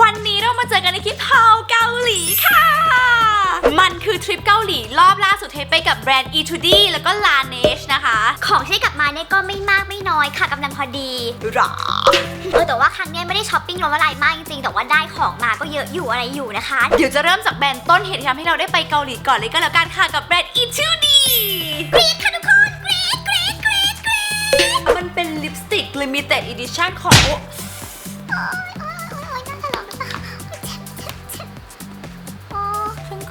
วันนี้เรามาเจอกันในคลิปเฮาเกาหลีค่ะ มันคือทริปเกาหลีรอบล่าสุดเทปไปกับแบรนด์ E2D แล้วก็ Laneige นะคะ ของที่กลับมาเนี่ยก็ไม่มากไม่น้อยค่ะกำลังพอดีหรอเออแต่ว่าครั้งเนี้ยไม่ได้ช้อปปิ้งล้มละลายมากจริงๆแต่ว่าได้ของมาก็เยอะอยู่อะไรอยู่นะคะ เดี๋ยวจะเริ่มจากแบรนด์ต้นเหตุที่ทำให้เราได้ไปเกาหลีก่อนเลยก็แล้วกันค่ะกับแบรนด์ E2D กรี๊ดค่ะทุกคนกรี๊ดกรี๊ดกรี๊ดกรี๊ดมันเป็นลิปสติก Limited Edition ของโอ๊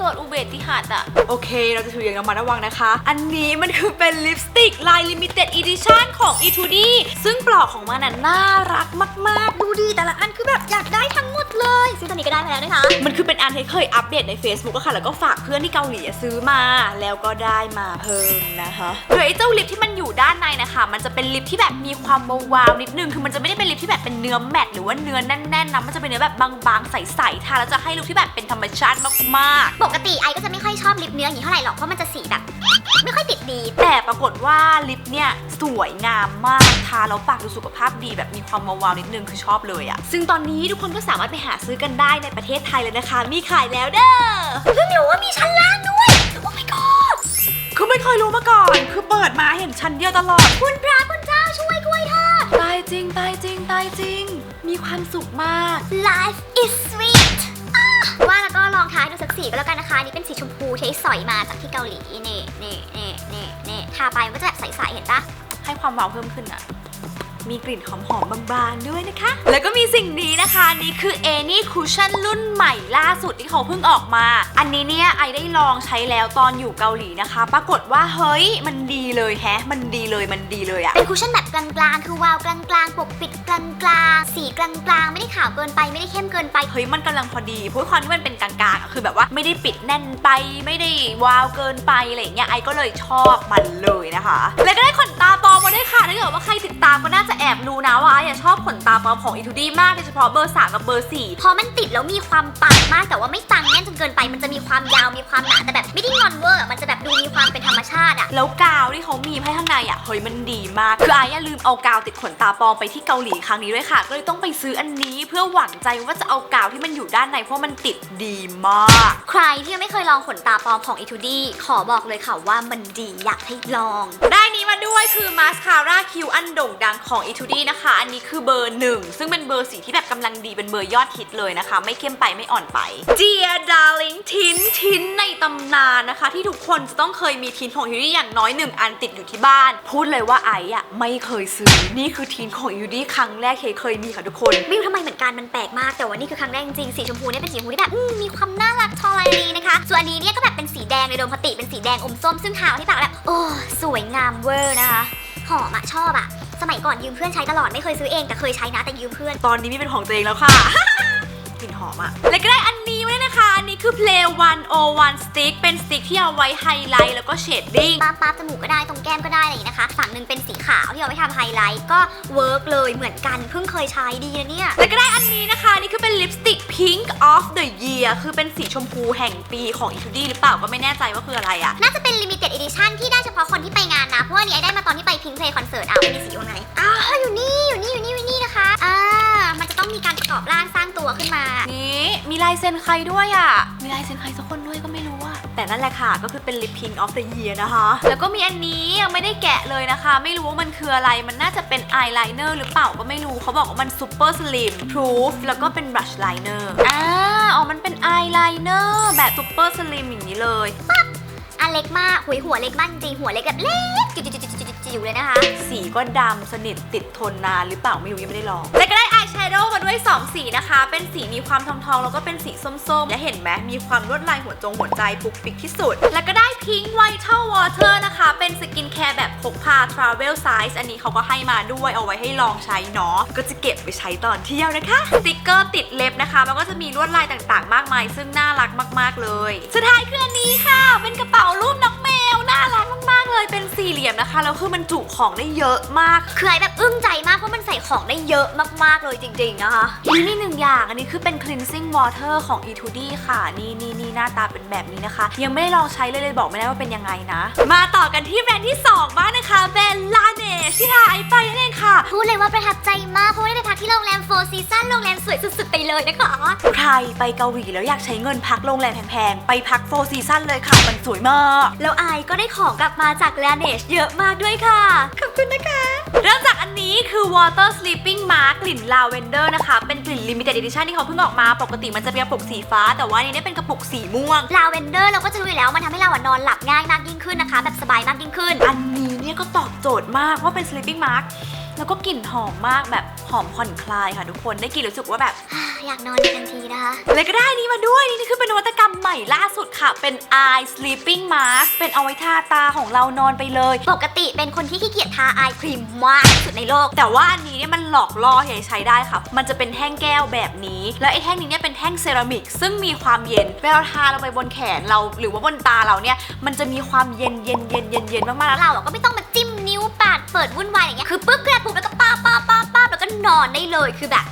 เกิดอุบัติเหตุอะโอเค เราจะถืออย่างระมัดระวังนะคะ อันนี้มันคือเป็นลิปสติกลายลิมิเต็ดอีดิชั่นของ E2D ซึ่งปลอกของมันน่ะน่ารักมาก ดูดีแต่ละอันคือแบบอยากได้ทั้งหมดเลยซึ่งตอนนี้ก็ได้มาแล้วนะคะๆมันคือเป็นอันที่เคยอัปเดตใน Facebook อะค่ะ แล้วก็ฝากเพื่อนที่เกาหลีอะซื้อมา แล้วก็ได้มาเพิ่มนะคะโดยไอ้เจ้าลิปที่มันอยู่ด้านในนะคะ มันจะเป็นลิปที่แบบมีความวาวๆนิดนึง คือมันจะไม่ได้เป็นลิปที่แบบเป็นเนื้อแมตต์หรือว่าเนื้อแน่นๆนะ มันจะเป็นเนื้อแบบบางๆ ใสๆ ทาแล้วจะให้ลุคที่แบบเป็นธรรมชาติมากๆ ปกติไอก็จะไม่ค่อยชอบลิปเนื้ออย่างนี้เท่าไหร่หรอก เพราะมันจะสีแบบ ไม่ค่อย ติดดีแต่ปรากฏว่าลิปเนี่ยสวยงามมากทาแล้วปากดูสุขภาพดีแบบมีความวาวๆนิดนึงคือชอบเลยอะซึ่งตอนนี้ทุกคนก็สามารถไปหาซื้อกันได้ในประเทศไทยเลยนะคะ มีขายแล้วเด้อเพิ่งรู้ว่ามีชั้นล่างด้วยโอ้ my god คือไม่เคยรู้มาก่อน คือเปิดมาเห็นชั้นเดียวตลอด คุณพระคุณเจ้าช่วยกล้วยทอดตายจริงตายจริงตายจริง มีความสุขมาก Life is sweet อะว่าแล้วก็ลองทายดูสักสีก็แล้วกันนะคะอันนี่เป็นสีชมพูที่สอยมาจากที่เกาหลีนี่นี่นี่นี่นี่ทาไปมันก็จะแบบใสๆเห็นปะให้ความวาวเพิ่มขึ้นอะ มีกลิ่นหอมๆบางๆด้วยนะคะ แล้วก็มีสิ่งนี้นะคะนี่คือ a n y Cushion รุ่นใหม่ล่าสุดที่เขาเพิ่งออกมา อันนี้เนี่ยไอได้ลองใช้แล้วตอนอยู่เกาหลีนะคะ ปรากฏว่าเฮ้ยมันดีเลยแฮะ มันดีเลยมันดีเลยอะเป็นคุชชั่นแบบกลางๆ คือวาวกลางๆ ปกปิดกลางๆ สีกลางๆ ไม่ได้ขาวเกินไปไม่ได้เข้มเกินไป เฮ้ยมันกำลังพอดีเพราะความที่มันเป็นกลางๆอะคือแบบว่าไม่ได้ปิดแน่นไป ไม่ได้วาวเกินไปอะไรอย่างเงี้ยไอก็เลยชอบมันเลยนะคะ แล้วก็ได้ขนตาปลอมมาด้วยค่ะถ้าเกิดว่าใครติดตามก็น่าจะแอบรู้นะว่าไออะชอบขนตาปลอมของอีทูดี้มากโดยเฉพาะเบอร์สามกับเบอร์สี่พอมันติดแล้วมีความปังมากแต่ว่าไม่ตังแน่นจนเกินไป มันจะมีความยาวมีความหนาแต่แบบไม่ได้งอนเวอร์อะมันจะแบบดูมีความเป็นธรรมชาติอะแล้วกาวที่เขามีให้ข้างในอะเฮ้ยมันดีมากคือไอ้อะลืมเอากาวติดขนตาปลอมไปที่เกาหลีครั้งนี้ด้วยค่ะ ก็เลยต้องไปซื้ออันนี้เพื่อหวังใจว่าจะเอากาวที่มันอยู่ด้านในเพราะมันติดดีมาก ใครที่ยังไม่เคยลองขนตาปลอมของ e 2 d ขอบอกเลยค่ะว่ามันดีอยากให้ลอง ได้นี้มาด้วยคือมาสคาร่าคิวอันโด่งดังของ e 2 d นะคะ อันนี้คือเบอร์หนึ่งซึ่งเป็นเบอร์สีที่แบบกำลังดีเป็นเบอร์ยอดฮิตเลยนะคะ ไม่เข้มไปไม่อ่อนไป Dear Darling ทินทินในตำนานนะคะ ที่ทุกคนจะต้องเคยมีทินของ e 2 d อย่างน้อยหนึ่งอันติดอยู่ที่บ้าน พูดเลยว่าไอ้อะไม่เคยซื้อนี่คือทินของ e 2 d ครั้งแรกเคเคยมีค่ะทุกคนไม่รู้ทำไมเหมือนกันมันแปลกมากแต่ว่านี่คือครั้งแรกจริงสีชมพูเนี่ยเป็นสีชมพูที่แบบมีความน่ารักทอลายดีนะคะ ส่วนอันนี้เนี่ยก็แบบเป็นสีแดงเลยโดยปกติเป็นสีแดงอมส้มซึ่งทาที่ปากแบบโอ้สวยงามเวอร์นะคะหอมอะชอบอะ มัยก่อนยืมเพื่อนใช้ตลอดไม่เคยซื้อเองแต่เคยใช้นะแต่ยืมเพื่อน ตอนนี้มีเป็นของตัวเองแล้วค่ะ กลิ่นหอมอะแล้วก็ได้อันนี้ไว้ด้วยนะคะ อันนี้คือ Play 101 Stick เป็นสติ๊กที่เอาไว้ไฮไลท์แล้วก็เชดดิ้งปั๊บปั๊บจมูกก็ได้ตรงแก้มก็ได้อะไรอย่างนี้นะคะ ฝั่งหนึ่งเป็นสีขาวที่เอาไว้ทำไฮไลท์ก็เวิร์กเลยเหมือนกันเพิ่งเคยใช้ดีนะเนี่ย แล้วก็ได้อันนี้นะคะ นี่คือเป็นลิปสติก Pink of the Year คือเป็นสีชมพูแห่งปีของ e 2 d หรือเปล่าก็ไม่แน่ใจว่าคืออะไรอะน่าจะเป็น limited edition ที่ได้เฉพาะคนที่ไปงานนะ เพราะว่าอันนี้ไอ้ได้มาตอนที่ไปพิงเพลย์คอนเสิร์ตอะไม่มีสีอยู่ไหนอ้าวอยู่นี่อยู่นี่อยู่นี่อยู่นี่นะคะอ่า มันจะต้องมีการประกอบร่างสร้างตัวขึ้นมา นี่มีลายเซ็นใครด้วยอะมีลายเซ็นใครสักคนด้วยก็ไม่รู้อะแต่นั่นแหละค่ะ ก็คือเป็นลิป Pink of the Year นะคะ แล้วก็มีอันนี้ยังไม่ได้แกะเลยนะคะ ไม่รู้ว่ามันคืออะไร มันน่าจะเป็นอายไลเนอร์หรือเปล่าก็ไม่รู้ เขาบอกว่ามัน super slim proof แล้วก็เป็น brush liner อ่า อ๋อ มันเป็นอายไลเนอร์แบบ super slim อย่างนี้เลย อันเล็กมากหุยหัวเล็กมากจริงๆหัวเล็กแบบเล็กจิ๋ว จิ๋วเลยนะคะ สีก็ดำสนิทติดทนนานหรือเปล่าไม่รู้ยังไม่ได้ลองแล้วก็ได้อายแชโดว์มาด้วย 2 สีนะคะ เป็นสีมีความทองทองแล้วก็เป็นสีส้มๆ และเห็นไหมมีความลวดลายหัวจงหัวใจปุกปิกที่สุด แล้วก็ได้พิง k ์ Vital Water นะคะ เป็นสกินแคร์แบบพกพา Travel Size อันนี้เขาก็ให้มาด้วยเอาไว้ให้ลองใช้เนาะก็จะเก็บไปใช้ตอนเที่ยวนะคะสติกเกอร์ติดเล็บนะคะแล้วก็จะมีลวดลายต่างๆ มากมาย ซึ่งน่ารักมาก ๆเลย สุดท้ายคืออันนี้ เป็นสี่เหลี่ยมนะคะแล้วคือมันจุของได้เยอะมาก คือไอ้แบบอึ้งใจมากเพราะมันใส่ของได้เยอะมากๆเลยจริงๆนะคะมีนี่หนึ่งอย่างอันนี้คือเป็น cleansing water ของ E2D ค่ะ นี่นี่นี่หน้าตาเป็นแบบนี้นะคะ ยังไม่ได้ลองใช้เลยเลยบอกไม่ได้ว่าเป็นยังไงนะ มาต่อกันที่แบรนด์ที่2บ้างนะคะแบรนด์ Laneige ที่ทาไอไปนั่นเองค่ะ พูดเลยว่าประทับใจมากเพราะว่าได้ไปพักที่โรงแรมโฟร์ซีซันโรงแรมสวยสุดๆไปเลยนะคะ ใครไปเกาหลีแล้วอยากใช้เงินพักโรงแรมแพงๆไปพักโฟซีซั่นเลยค่ะมันสวยมาก แล้วไอก็ได้ของกลับมาจาก l a n e s เยอะมากด้วยค่ะ ขอบคุณนะคะ เริ่มจากอันนี้คือ Water Sleeping Mask กลิ่น Lavender นะคะ เป็นกลิ่น Limited Edition ที่เขาเพิ่งออกมา ปกติมันจะเป็นกระปุกสีฟ้า แต่ว่าอันนี้เนี่ยเป็นกระปุกสีม่วง ลาเวนเดอร์เราก็จะรู้อยู่แล้วมันทำให้เราอะนอนหลับง่ายมากยิ่งขึ้นนะคะ แบบสบายมากยิ่งขึ้น อันนี้เนี่ยก็ตอบโจทย์มากว่าเป็น Sleeping Mask แล้วก็กลิ่นหอมมากแบบหอมผ่อนคลายค่ะทุกคนได้กลิ่นรู้สึกว่าแบบ อยากนอนเลยทันทีนะคะเลยก็ได้นี่มาด้วยนี่คือเป็นนวัตกรรมใหม่ล่าสุดค่ะ เป็น Eye Sleeping Mask เป็นเอาไว้ทาตาของเรานอนไปเลย ปกติเป็นคนที่ขี้เกียจทาอายครีมมากที่สุดในโลก แต่ว่าอันนี้เนี่ยมันหลอกล่อให้ใช้ได้ค่ะ มันจะเป็นแท่งแก้วแบบนี้ แล้วไอ้แท่งนี้เนี่ยเป็นแท่งเซรามิก ซึ่งมีความเย็นเวลาทาลงไปบนแขนเราหรือว่าบนตาเราเนี่ยมันจะมีความเย็นเย็นเย็นเย็นเย็นมากๆแล้แล้ววเราอะก็ไม่ต้องมาจิ้ม นิ้วปาดเปิดวุ่นวายอย่างเงี้ย คือปึ๊กกระปุกแล้วก็ป้าป้าป้าป้าแล้วก็นอนได้เลย คือแบบ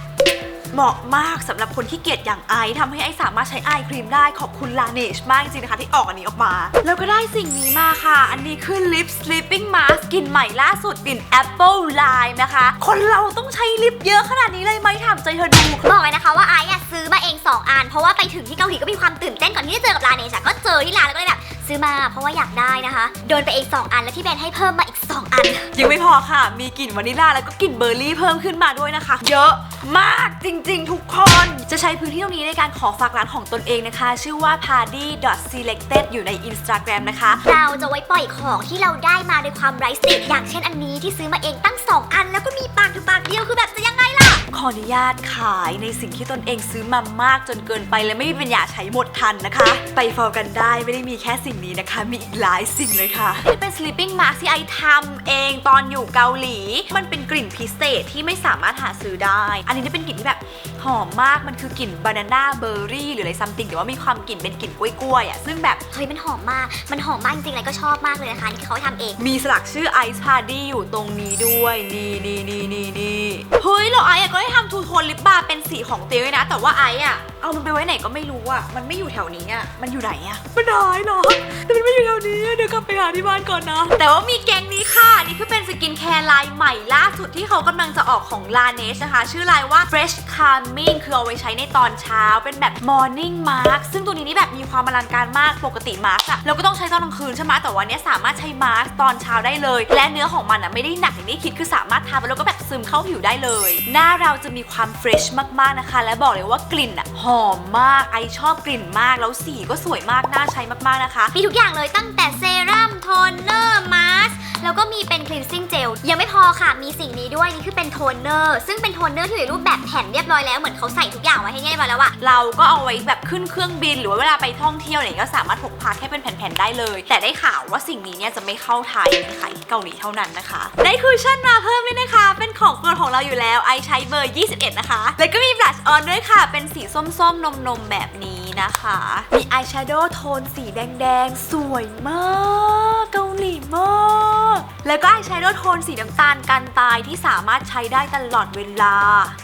เหมาะมากสำหรับคนที่เกียจอย่างไอซ์ทำให้ไอซ์สามารถใช้ไอครีมได้ขอบคุณลาเนชมากจริงๆนะคะที่ออกอันนี้ออกมา แล้วก็ได้สิ่งนี้มาค่ะ อันนี้คือ Lip Sleeping Mask กลิ่นใหม่ล่าสุดกลิ่น Apple Lime นะคะ คนเราต้องใช้ลิปเยอะขนาดนี้เลยไหมถามใจเธอดูบอกเลยนะคะว่าไอซ์อะซื้อมาเอง2อันเพราะว่าไปถึงที่เกาหลีก็มีความตื่นเต้นก่อนที่จะเจอกับลาเนชอะก็เจอที่ร้านแล้วก็เลยแบบ ซื้อมาเพราะว่าอยากได้นะคะ โดนไปเอง2อันแล้วที่แบรนด์ให้เพิ่มมาอีก 2 อัน ยังไม่พอค่ะ มีกลิ่นวานิลลาแล้วก็กลิ่นเบอร์รี่เพิ่มขึ้นมาด้วยนะคะ เยอะมากจริงๆ ทุกคน จะใช้พื้นที่ตรงนี้ในการขอฝากร้านของตนเองนะคะ ชื่อว่า party selected อยู่ใน Instagram นะคะ เราจะไว้ปล่อยของที่เราได้มาด้วยความไร้สติอย่างเช่นอันนี้ที่ซื้อมาเองตั้ง 2 อัน แล้วก็มีปากอยู่ปากเดียวคือแบบจะยังไงล่ะ ขออนุญาตขายในสิ่งที่ตนเองซื้อมามากจนเกินไปและไม่มีปัญญาใช้หมดทันนะคะ ไปฟอลกันได้ไม่ได้มีแค่สิ่งนี้นะคะ มีอีกหลายสิ่งเลยค่ะนี่เป็น sleeping mask ที่ไอทำเองตอนอยู่เกาหลี มันเป็นกลิ่นพิเศษที่ไม่สามารถหาซื้อได้ อันนี้เนี่ยเป็นกลิ่นที่แบบหอมมากมันคือกลิ่นบานาน่าเบอร์รี่หรืออะไรซัมติงแต่ว่ามีความกลิ่นเป็นกลิ่นกล้วยๆอะซึ่งแบบเฮ้ยมันหอมมาก มันหอมมากจริงๆเลยก็ชอบมากเลยนะคะนี่เขาให้ทำเอง มีสลักชื่อ Ice Party อยู่ตรงนี้ด้วยนี่นี่นี่นี่นี่เฮ้ยแล้วไอซ์อะก็ได้ทำทูโทนลิปบาร์เป็นสีของเตียวด้วยนะ แต่ว่าไอซ์อะเอามันไปไว้ไหนก็ไม่รู้อะมันไม่อยู่แถวนี้อะมันอยู่ไหนอะมันหายเหรอแต่มันไม่อยู่แถวนี้อะเดี๋ยวกลับไปหาที่บ้านก่อนนะ แต่ว่ามีแกงนี้ค่ะ นี่คือเป็นสกินแคร์ไลน์ใหม่ล่าสุดที่เขากำลังจะออกของ l a n e s นะคะ ชื่อไลน์ว่า Fresh Calming คือเอาไว้ใช้ในตอนเช้า เป็นแบบ Morning Mask ซึ่งตัวนี้นี่แบบมีความอลังการมากปกติมาร์กอะเราก็ต้องใช้ตอนกลางคืนใช่ไหมแต่วันนี้สามารถใช้มาร์กตอนเช้าได้เลย และเนื้อของมันอะไม่ได้หนักอย่างที่คิดคือสามารถทาไปแล้วก็แบบซึมเข้าผิวได้เลยหน้าเราจะมีความเฟรชมากๆนะคะ และบอกเลยว่ากลิ่นอะหอมมาก ไอชอบกลิ่นมาก แล้วสีก็สวยมาก น่าใช้มากๆนะคะ มีทุกอย่างเลยตั้งแต่เซรั่ม โทนเนอร์ มาส แล้วก็มีเป็น cleansing gel ยังไม่พอค่ะ มีสิ่งนี้ด้วย นี่คือเป็นโทนเนอร์ ซึ่งเป็นโทนเนอร์ที่อยู่ในรูปแบบแผ่นเรียบร้อยแล้ว เหมือนเขาใส่ทุกอย่างไว้ให้ง่ายมาแล้วอะเราก็เอาไว้แบบขึ้นเครื่องบิน หรือว่าเวลาไปท่องเที่ยวอะไรอย่างเงี้ยก็สามารถพกพาแค่เป็นแผ่นๆได้เลย แต่ได้ข่าวว่าสิ่งนี้เนี่ยจะไม่เข้าไทยขายที่เกาหลีเท่านั้นนะคะได้คุชชั่นมาเพิ่มด้วยนะคะ เป็นของโปรดของเราอยู่แล้วไอใช้เบอร์ 21 นะคะ แล้วก็มีบลัชออนด้วยค่ะ เป็นสีส้มๆนมๆแบบนี้นะคะ มีอายแชโดว์โทนสีแดงๆ สวยมาก เกาหลีมาก 아แล้วก็อายแชโดว์โทนสีน้ำตาลกันตายที่สามารถใช้ได้ตลอดเวลา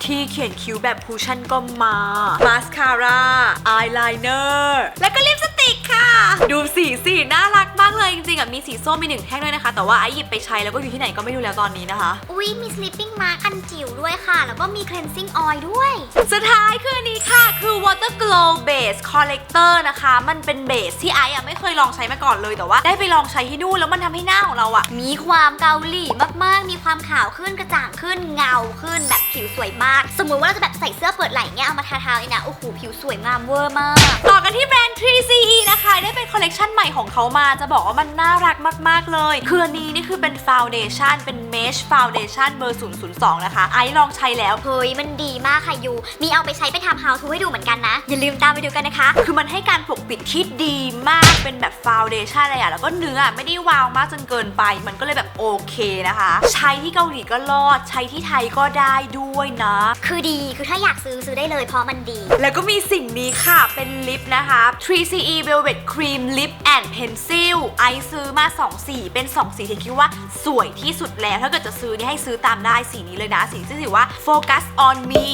ที่เขียนคิ้วแบบคูชั่นก็มา มาสคาร่า อายไลเนอร์ แล้วก็ลิปสติกค่ะ ดูสีสีน่ารักมากเลยจริงๆอะมีสีส้มมีหนึ่งแท่งด้วยนะคะ แต่ว่าไอหยิบไปใช้แล้วก็อยู่ที่ไหนก็ไม่รู้แล้วตอนนี้นะคะ อุ้ยมี sleeping mask อันจิ๋วด้วยค่ะ แล้วก็มี cleansing oil ด้วย สุดท้ายคืออันนี้ค่ะ คือ Water Glow Base Collector นะคะ มันเป็นเบสที่ไอซ์อะไม่เคยลองใช้มาก่อนเลยแต่ว่า ได้ไปลองใช้ที่นู่นแล้วมันทำให้หน้าของเราอะมีความเกาหลีมากๆ มีความขาวขึ้นกระจ่างขึ้นเงาขึ้นแบบผิวสวยมาก สมมุติว่าเราจะแบบใส่เสื้อเปิดไหล่เงี้ยเอามาทาๆเลยนะโอ้โหผิวสวยงามเวอร์มาก ต่อกันที่แบรนด์ 3CE นะคะ ได้เป็นคอลเลกชันใหม่ของเขามาจะบอกว่ามันน่ารักมาก ๆ เลย คืออันนี้นี่คือเป็นฟาวเดชั่นเป็นเมชฟาวเดชั่นเบอร์ 002 นะคะ ไอซ์ลองใช้แล้ว เฮ้ย มันดีมากค่ะยู มีเอาไปใช้ไปทำ how to ให้ดูเหมือนกันนะ อย่าลืมตามไปดูกันนะคะ คือมันให้การปกปิดที่ดีมากเป็นแบบฟาวเดชั่นอะไรอะแล้วก็เนื้อไม่ได้วาวมากจนเกินไป มันก็เลยแบบโอเคนะคะ ใช้ที่เกาหลีก็รอด ใช้ที่ไทยก็ได้ด้วยนะ คือดีคือถ้าอยากซื้อซื้อได้เลยเพราะมันดี แล้วก็มีสิ่งนี้ค่ะเป็นลิปนะคะ 3CE Velvet Cream Lip and Pencil ไอซ์ซื้อมา 2 สีเป็น 2 สีที่คิดว่าสวยที่สุดแล้วถ้าเกิดจะซื้อนี่ให้ซื้อตามได้สีนี้เลยนะสีที่ถือว่า Focus on Me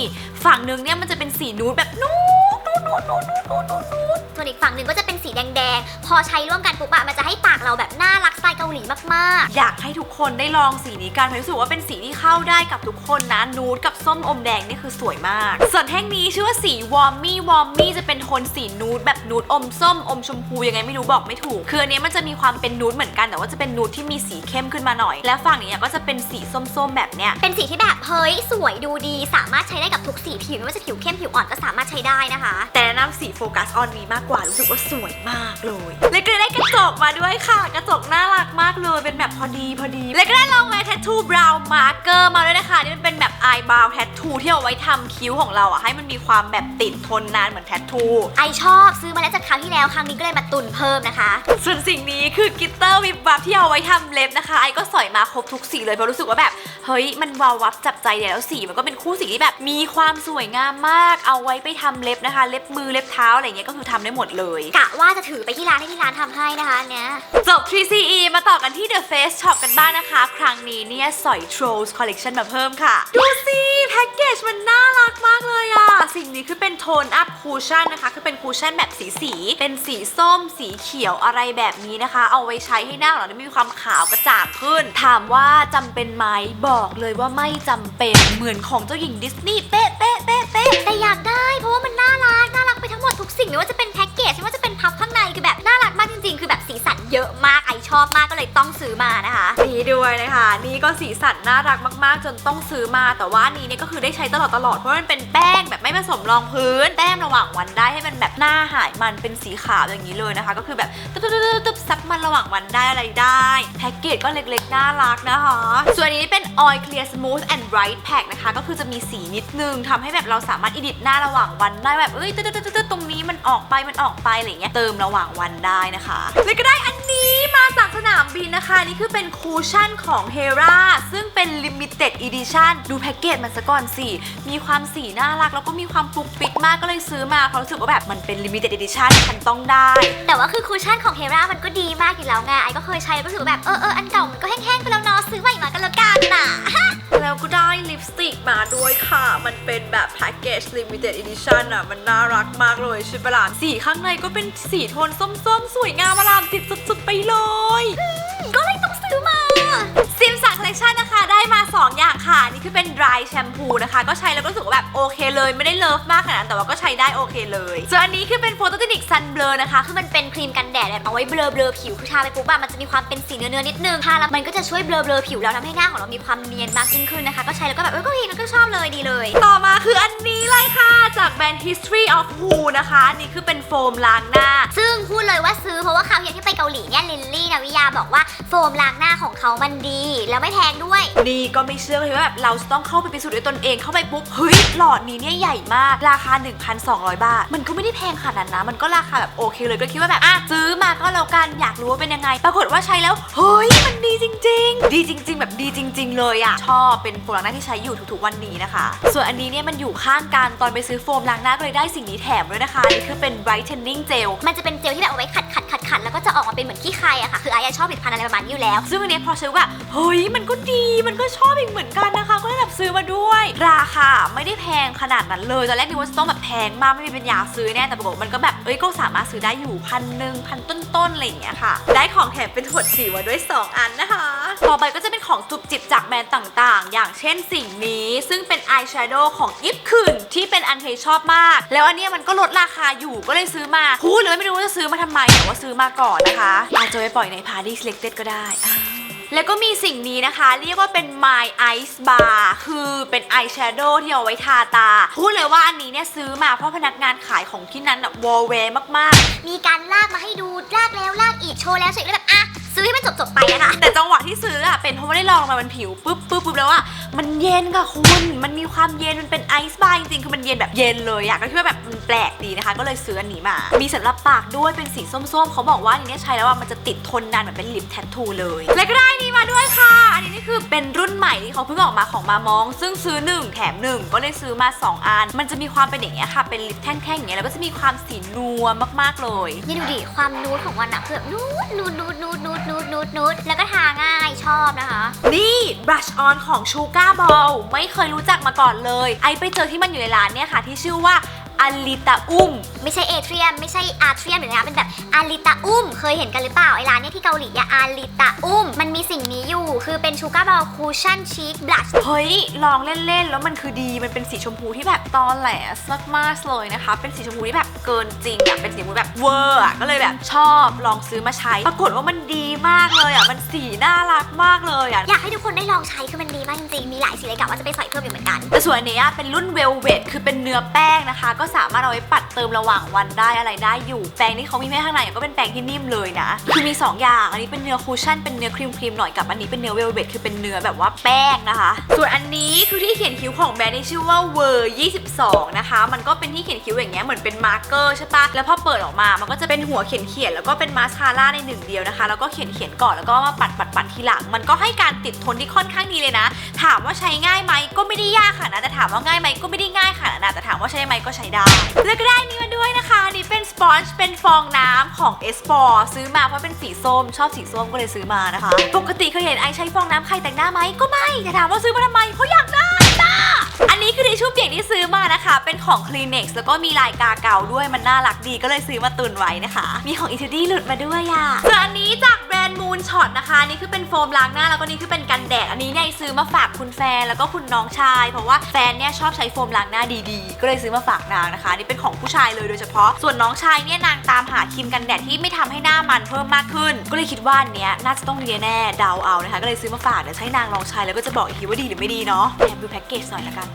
ฝั่งหนึงเนี่ยมันจะเป็นสีนูดแบบนูด นูดนูนูดนูดนูดนูดนูดนูดส่วนอีกฝั่งหนึ่งก็จะเป็นสีแดงๆ พอใช้ร่วมกันปุ๊บอะมันจะให้ปากเราแบบน่ารักสไตล์เกาหลีมากอยากให้ทุกคนได้ลองสีนี้กันเพราะรู้สึกว่าเป็นสีที่เข้าได้กับทุกคนนะ นูดกับส้มอมแดงนี่คือสวยมาก ส่วนแท่งนี้ชื่อว่าสีวอร์มี่วอร์มี่จะเป็นโทนสีนูดแบบนูดอมส้มอมชมพูยังไงไม่รู้บอกไม่ถูก คืออันเนี้ยมันจะมีความเป็นนูดเหมือนกันแต่ว่าจะเป็นนูดที่มีสีเข้มขึ้นมาหน่อย และฝั่งนี้ก็จะเป็นสีส้มๆแบบเนี้ย ๆ เป็นสีที่แบบเฮ้ยสวยดูดี สามารถใช้ได้กับทุกสีผิวไม่ว่าจะผิวเข้มผิวอ่อนก็สามารถใช้ได้นะคะแต่แนะนำสีโฟกัสออนนี้มากกว่ารู้สึกว่าสวยมากเลย แล้วก็ได้กระจกมาด้วยค่ะ กระจกน่ารักมากเลยเป็นแบบพอดีพอดี แล้วก็ได้ลองลายแทททูบราวน์มาร์เกอร์มาด้วยนะคะนี่มันเป็น แบบไอบราวแทททูที่เอาไว้ทำคิ้วของเราอะให้มันมีความแบบติดทนนานเหมือนแทททูไอชอบซื้อมาแล้วจากคราวที่แล้วครั้งนี้ก็เลยมาตุนเพิ่มนะคะ ส่วนสิ่งนี้คือกิตเตอร์วิบวับที่เอาไว้ทำเล็บนะคะไอก็สอยมาครบทุกสีเลยเพราะรู้สึกว่าแบบเฮ้ยมันวาววับจับใจเดี๋ยวแล้วสีมันก็เป็นคู่สีที่แบบมีความสวยงามมาก เอาไว้ไปทำเล็บนะคะ เล็บมือเล็บเท้าอะไรเงี้ยก็คือทำได้หมดเลยกะว่าจะถือไปที่ร้านให้ที่ร้านทำให้นะคะอันเนี้ยจบ 3CE มาต่อกันที่ The Face Shop กันบ้างนะคะ ครั้งนี้เนี่ยสอย Trolls Collection มาเพิ่มค่ะดูสิแพ็กเกจมันน่ารักมากเลยอะสิ่งนี้คือเป็นโทนอัพคูชั่นนะคะ คือเป็นคูชั่นแบบสีสีๆเป็นสีส้ม สีเขียวอะไรแบบนี้นะคะ เอาไว้ใช้ให้หน้าของเราได้มีความขาวกระจ่างขึ้น ถามว่าจำเป็นไหมบอกเลยว่าไม่จำเป็นเหมือนของเจ้าหญิงดิสนีย์เป๊ะเป๊ะเป๊ะเป๊ะแต่อยากได้เพราะว่ามันน่ารักน่ารักไปทั้งหมดทุกสิ่งไม่ว่าจะเป็นแพ็กเกจไม่ว่าจะเป็นพับข้างในคือแบบน่ารักมากจริงๆ คือแบบสีสันเยอะมากไอชอบมากก็เลยต้องซื้อมานะคะนี่ด้วยนะคะ นี่ก็สีสันน่ารักมากๆ จนต้องซื้อมาแต่ว่าอันนี้เนี่ยก็คือได้ใช้ตลอดตลอดเพราะมันเป็นแป้งแบบไม่ผสมรองพื้น แต้มระหว่างวันได้ให้มันแบบหน้าหายมันเป็นสีขาวอย่างนี้เลยนะคะ ก็คือแบบตึ๊บตึ๊บตึ๊บตึ๊บ ซับมันระหว่างวันได้อะไรได้ แพ็กเกจก็เล็กๆ น่ารักนะคะ ส่วนนี้เป็น Oil Clear Smooth and Bright Pack นะคะ ก็คือจะมีสีนิดนึงทำให้แบบเราสามารถอิดิทหน้าระหว่างวันได้แบบเอ้ยตึ๊ดตึ๊ดตึ๊ดตึ๊ดตรงนี้มันออกไปมันออกไปอะไรเงี้ยเติมระหว่างวันได้นะคะแล้วก็ได้อันนี้มาจากสนามบินนะคะนี่คือเป็นคูชั่นของ Hera ซึ่งเป็น Limited Edition ดูแพ็กเกจมันซะก่อนสิมีความสีน่ารัก แล้วก็มีความปุกปิกมากก็เลยซื้อมาเพราะรู้สึกว่าแบบมันเป็น Limited Edition ฉันต้องได้ แต่ว่าคือคูชั่นของเฮรามันก็ดีมากอยู่แล้วไงไอก็เคยใช้แล้วก็รู้สึกว่าแบบเออเอออันเก่ามันก็แห้งๆไปแล้วเนาะซื้อใหม่มากันแล้วกันน่ะ แล้วก็ได้ลิปสติกมาด้วยค่ะ มันเป็นแบบแพ็กเกจ limited edition อะ มันน่ารักมากเลยใช่ปะล่ะสีข้างในก็เป็นสีโทนส้มๆ สวยงามอลามติดสุดๆ ไปเลย ก็เลยต้องซื้อมาซิมสัน คชันนะคะ ได้มา 2 อย่างค่ะ นี่คือเป็น dry shampoo นะคะ ก็ใช้แล้วก็รู้สึกว่าแบบโอเคเลยไม่ได้เลิฟมากขนาดนั้นแต่ว่าก็ใช้ได้โอเคเลยส่วนอันนี้คือเป็น photogenic sun blur นะคะ คือมันเป็นครีมกันแดดแบบเอาไว้เบลอเบลอผิวคือทาไปปุ๊บอะมันจะมีความเป็นสีเนื้อเนื้อๆนิดนึงทาแล้วมันก็จะช่วยเบลอเบลอผิวเราทำให้หน้าของเรามีความเนียนมากยิ่งขึ้นนะคะ ก็ใช้แล้วก็แบบเออก็ดีแล้วก็ชอบเลยดีเลย ต่อมาคืออันนี้เลยค่ะจากแบรนด์ history of who นะคะอันนี่คือเป็นโฟมล้างหน้า ซึ่งพูดเลยว่าซื้อเพราะว่าคราวที่ไปเกาหลีเนี่ยลิลลี่นาวิยาบอกว่าโฟมล้างหน้าของเขามันดี แล้วไม่แพงด้วย นี่ก็ไม่เชื่อเลยว่าแบบเราจะต้องเข้าไปพิสูจน์ด้วยตนเองเข้าไปปุ๊บเฮ้ยหลอดนี้เนี่ยใหญ่มากราคา 1,200 บาท มันก็ไม่ได้แพงขนาดนั้นนะ มันก็ราคาแบบโอเคเลยก็คิดว่าแบบอะซื้อมาก็แล้วกันอยากรู้ว่าเป็นยังไง ปรากฏว่าใช้แล้วเฮ้ยมันดีจริง ๆ ดีจริง ๆ แบบดีจริง ๆ เลยอะชอบเป็นโฟมล้างหน้าที่ใช้อยู่ทุกๆวันนี้นะคะ ส่วนอันนี้เนี่ยมันอยู่ข้างกันตอนไปซื้อโฟมล้างหน้าก็เลยได้สิ่งนี้แถมด้วยนะคะนี่คือเป็น brightening gel มันจะเป็นเจลที่แบบเอาไว้ขัดขัดขัดขัดแล้วก็จะออกมาเป็นเหมือนขี้ใครอะค่ะคือไอ้ชอบผลิตภัณฑ์อะไรประมาณนี้อยู่แล้ว ซึ่งอันเนี้ยพอซื้อว่าเฮ้ยมันก็ดีมันก็ชอบอีกเหมือนกันนะคะ ก็เลยแบบซื้อมาด้วย ราคาไม่ได้แพงขนาดนั้นเลยตอนแรกนึกว่าจะต้องแบบแพงมากไม่มีปัญญาซื้อแน่แต่ปรากฏว่ามันก็แบบเอ้ยก็สามารถซื้อได้อยู่พันหนึ่งพันต้นๆอะไรอย่างเงี้ยค่ะ ได้ของแถมเป็นขวดสีมาด้วย 2 อันนะคะ ต่อไปก็จะเป็นของจุบจิบจากแบรนด์ต่างๆ อย่างเช่นสิ่งนี้ซึ่งเป็นอายแชโดว์ของอิฟคืนที่เป็นอันเทชอบมาก แล้วอันนี้มันก็ลดราคาอยู่ก็เลยซื้อมาพูดเลยไม่รู้ว่าจะซื้อมาทำไมแต่ว่าซื้อมาก่อนนะคะอาจจะไปปล่อยใน Party Selected ก็ได้ แล้วก็มีสิ่งนี้นะคะ เรียกว่าเป็น My Ice Bar คือเป็นอายแชโดว์ที่เอาไว้ทาตา พูดเลยว่าอันนี้เนี่ยซื้อมาเพราะพนักงานขายของที่นั้นอะวอลเวมากมีการลากมาให้ดูลากแล้วลากอีกโชว์แล้วเสร็จแล้วแบบอะซื้อให้มันจบจบๆไปอะค่ะๆแต่จังหวะที่ซื้ออะเป็นเพราะว่าได้ลองมาบนผิวปุ๊บปุ๊บปุ๊บแล้วอะ มันเย็นค่ะคุณ มันมีความเย็น มันเป็นไอซ์บาร์จริงๆ คือมันเย็นแบบเย็นเลยอยากก็คิดว่าแบบมันแปลกดีนะคะ ก็เลยซื้ออันนี้มา มีสำหรับปากด้วยเป็นสีส้มๆ เขาบอกว่าอันนี้ใช้แล้วว่ามันจะติดทนนานเหมือนเป็นลิปแทททูเลย และก็ได้นี้มาด้วยค่ะ อันนี้นี่คือเป็นรุ่นใหม่ที่เขาเพิ่งออกมาของมามอง ซึ่งซื้อ 1 แถม 1 ก็เลยซื้อมา 2 อัน มันจะมีความเป็นอย่างเงี้ยค่ะ เป็นลิปแท่งๆอย่างเงี้ยแล้วก็จะมีความสีนวลมากๆเลยนี่ดูดิความนูดของมันอะคือแบบนูดนูดนูดนูดนูดนูดนูดแล้วก็ทาง่ายชอบนะคะ นี่บลัชออนของชูก Sugar Ball ไม่เคยรู้จักมาก่อนเลย ไอไปเจอที่มันอยู่ในร้านเนี่ยค่ะ ที่ชื่อว่า อัลลิตาอุ้ม ไม่ใช่เอเทียมไม่ใช่อาเทียมหรือนะคะเป็นแบบอาริตาอุ้ม เคยเห็นกันหรือเปล่าไอร้านเนี้ยที่เกาหลีอะอาริตาอุ้ม มันมีสิ่งนี้อยู่ คือเป็นชูการ์บอลคูชั่นชีคบลัชเฮ้ย ลองเล่นๆ แล้วมันคือดีมันเป็นสีชมพูที่แบบตอนแหลมากๆเลยนะคะ เป็นสีชมพูที่แบบเกินจริงอะเป็นสีชมพูแบบเวอร์อะก็เลยแบบชอบลองซื้อมาใช้ ปรากฏว่ามันดีมากเลยอะมันสีน่ารักมากเลยอะอยากให้ทุกคนได้ลองใช้คือมันดีมากจริงๆมีหลายสีเลยกะว่าจะไปใส่เพิ่มอยู่เหมือนกันแต่ส่วนอันเนี้ยเป็นรุ่นเวลเวทคือเป็นเนื้อแป้งนะคะ ก็สามารถเอาไว้ปัดเติมระหว่างวันได้อะไรได้อยู่แป้งที่เขามีให้ข้างในก็เป็นแป้งที่นิ่มเลยนะคือมี 2 อย่าง อันนี้เป็นเนื้อคูชั่นเป็นเนื้อครีมครีมๆหน่อยกับอันนี้เป็นเนื้อเวลเวทคือเป็นเนื้อแบบว่าแป้งนะคะ ส่วนอันนี้คือที่เขียนคิ้วของแบรนด์ที่ชื่อว่าเวอร์22 นะคะ มันก็เป็นที่เขียนคิ้วอย่างเงี้ยเหมือนเป็นมาร์กเกอร์ใช่ปะแล้วพอเปิดออกมามันก็จะเป็นหัวเขียนเขียนแล้วก็เป็นมาสคาร่าในหนึ่งเดียวนะคะ แล้วก็เขียนเขียนก่อนแล้วก็มาปัดปัดปัดทีหลัง มันก็ให้การติดทนที่ค่อนข้างดีเลยนะ ถามว่าใช้ง่ายไหมก็ไม่ได้ยากค่ะนะแต่ถามว่าง่ายไหมก็ไม่ได้ง่ายค่ะนะแต่ถามว่าใช้ไหมก็ใช้ได้แล้วก็ได้นี้มาด้วยนะคะ นี่เป็นสปอนจ์เป็นฟองน้ำของ s p o r ซื้อมาเพราะเป็นสีส้ม ชอบสีส้มก็เลยซื้อมานะคะ ปกติเคยเห็นไอใช้ฟองน้ำใครแต่งหน้าไหมก็ไม่แต่ถามว่าซื้อมาทำไมเพราะอยากได้ นนี้คือทิชชู่เปียกที่ซื้อมานะคะ เป็นของ Kleenex แล้วก็มีลายกาเกาด้วยมันน่ารักดีก็เลยซื้อมาตุนไว้นะคะ มีของอิตาลีหลุดมาด้วยอะส่วนอันนี้จากแบรนด์ Moon Shot นะคะนี่คือเป็นโฟมล้างหน้าแล้วก็นี่คือเป็นกันแดดอันนี้เนี่ยซื้อมาฝากคุณแฟนแล้วก็คุณน้องชาย เพราะว่าแฟนเนี่ยชอบใช้โฟมล้างหน้าดีๆ ก็เลยซื้อมาฝากนางนะคะ นี่เป็นของผู้ชายเลยโดยเฉพาะ ส่วนน้องชายเนี่ยนางตามหาครีมกันแดดที่ไม่ทำให้หน้ามันเพิ่มมากขึ้น ก็เลยคิดว่าอันเนี้ยน่าจะต้องดีแน่เดาเอานะคะ ก็เลยซื้อมาฝากเดี๋ยวใช้นางลองใช้แล้วก็จะบอกอีกทีว่าดีหรือไม่ดีเนาะแอบดูแพ็กเกจหน่อยละกัน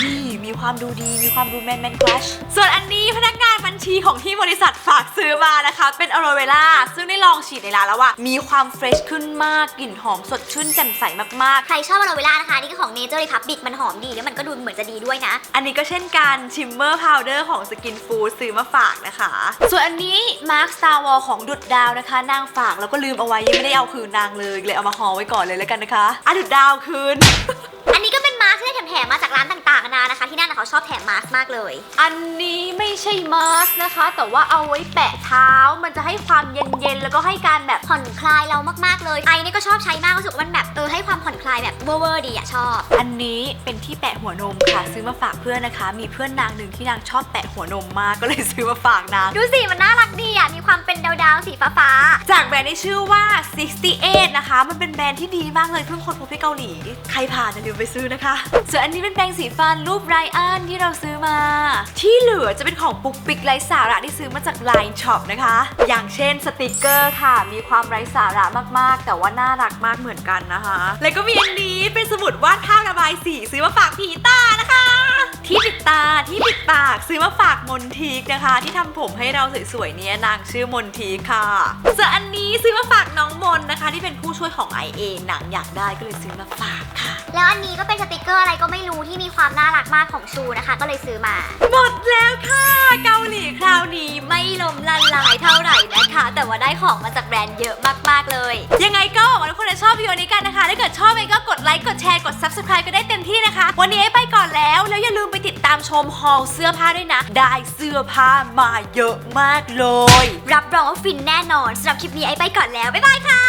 นี่มีความดูดีมีความดูแมนแมนคลัชส่วนอันนี้พนักงานบัญชีของที่บริษัทฝากซื้อมานะคะ เป็นอโรเวล่าซึ่งได้ลองฉีดในร้านแล้วอะมีความเฟรชขึ้นมากกลิ่นหอมสดชื่นแจ่มใสมากใครชอบอโลเวล่านะคะนี่ก็ของ Nature Republic มันหอมดีแล้วมันก็ดูเหมือนจะดีด้วยนะ ๆ อันนี้ก็เช่นกันชิมเมอร์พาวเดอร์ของสกินฟูดซื้อมาฝากนะคะ ส่วนอันนี้มาร์คสตาร์วอลของดุดดาวนะคะ นางฝากแล้วก็ลืมเอาไว้ยังไม่ได้เอาคืนนางเลยเลยเอามาห่อไว้ก่อนเลยแล้วกันนะคะอะดุดดาวคืน อันนี้ก็เป็น มาสก์ที่ได้แถมๆมาจากร้านต่างๆนานานะคะ ที่นั่นนะเขาชอบแถมมาสก์มากเลย อันนี้ไม่ใช่มาสก์นะคะ แต่ว่าเอาไว้แปะเท้ามันจะให้ความเย็นๆ แล้วก็ให้การแบบผ่อนคลายเรามากๆเลยไอนี่ก็ชอบใช้มากรู้สึกว่ามันแบบเออให้ความผ่อนคลายแบบเวอร์ๆดีอะชอบ อันนี้เป็นที่แปะหัวนมค่ะ ซื้อมาฝากเพื่อนนะคะ มีเพื่อนนางหนึ่งที่นางชอบแปะหัวนมมากก็เลยซื้อมาฝากนาง ดูสิมันน่ารักดีอะมีความเป็นดาวๆสีฟ้าๆจากแบรนด์ที่ชื่อว่า 68 นะคะ มันเป็นแบรนด์ที่ดีมากเลยเพิ่งคนพบที่เกาหลี ใครผ่านอย่าลืมไปซื้อนะคะส่วนอันนี้เป็นแปรงสีฟันรูปไรอันที่เราซื้อมา ที่เหลือจะเป็นของปุกปิกไร้สาระที่ซื้อมาจาก Line Shop นะคะ อย่างเช่นสติกเกอร์ค่ะ มีความไร้สาระมากๆ แต่ว่าน่ารักมากเหมือนกันนะคะ แล้วก็มีอันนี้เป็นสมุดวาดภาพระบายสีซื้อมาฝากพีตานะคะที่ปิดตาที่ปิดปากซื้อมาฝากมนทีกนะคะ ที่ทำผมให้เราสวยๆเนี้ยนางชื่อมนทีค่ะส่วนอันนี้ซื้อมาฝากน้องมนนะคะ ที่เป็นผู้ช่วยของไอเองนางอยากได้ก็เลยซื้อมาฝากค่ะ แล้วอันนี้ก็เป็นสติกเกอร์อะไรก็ไม่รู้ที่มีความน่ารักมากของชูนะคะ ก็เลยซื้อมา หมดแล้วค่ะเกาหลีคราวนี้ไม่ลมละลายเท่าไหร่นะคะ แต่ว่าได้ของมาจากแบรนด์เยอะมากๆเลย ยังไงก็หวังว่าทุกคนจะชอบวิดีโอนี้กันนะคะถ้าเกิดชอบเองก็กดไลค์กดแชร์กด subscribe ก็ได้เต็มที่นะคะ วันนี้ไปก่อนแล้วแล้วอย่าลืมไปติดตามชมฮอลเสื้อผ้าด้วยนะ ได้เสื้อผ้ามาเยอะมากเลย รับรองว่าฟินแน่นอนสำหรับคลิปนี้ไอไปก่อนแล้วบ๊ายบายค่ะ